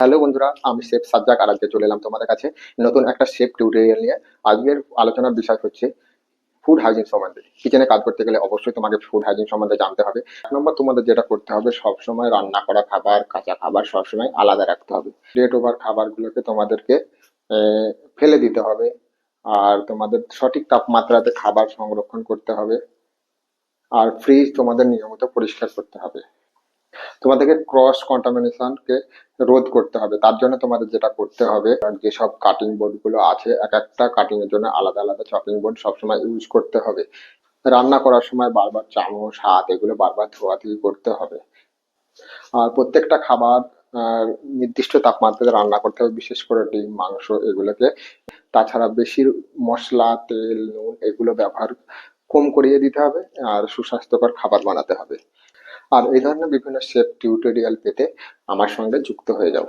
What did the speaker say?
Hello বন্ধুরা, আমি chef Sajjak আর আজকে চলে এলাম তোমাদের কাছে নতুন একটা শেফ টিউটোরিয়াল নিয়ে। আজকের আলোচনার বিষয় হচ্ছে ফুড হাইজিন সম্বন্ধে। কিচেনে কাজ করতে গেলে অবশ্যই তোমাকে ফুড হাইজিন সম্বন্ধে জানতে হবে। এক নম্বর, তোমাদের যেটা করতে হবে, সবসময় রান্না করা খাবার, কাঁচা খাবার সবসময় আলাদা রাখতে হবে। লেট ওভার খাবারগুলোকে তোমাদেরকে ফেলে দিতে হবে। আর তোমাদের সঠিক তাপমাত্রাতে খাবার সংরক্ষণ করতে হবে। আর ফ্রিজ তোমাদের নিয়মিত পরিষ্কার করতে হবে। তোমাদেরকে ক্রস কন্টামিনেশনকে রোধ করতে হবে। তার জন্য তোমাদের যেটা করতে হবে, যেসব কাটিং বোর্ডগুলো আছে, এক একটা কাটিং এর জন্য আলাদা আলাদা চপিং বোর্ড সবসময় ইউজ করতে হবে। রান্না করার সময় বারবার চামচ, হাত, এগুলো বারবার ধোয়াধুয়ি করতে হবে। আর প্রত্যেকটা খাবার নির্দিষ্ট তাপমাত্রাতে রান্না করতে হবে, বিশেষ করে ডিম, মাংস এগুলোকে। তাছাড়া বেশি মশলা, তেল, নুন এগুলো ব্যবহার কম করিয়ে দিতে হবে, আর সুস্বাস্থ্যকর খাবার বানাতে হবে। আর এই ধরনের বিভিন্ন শেফ টিউটোরিয়াল পেতে আমার সঙ্গে যুক্ত হয়ে যাও।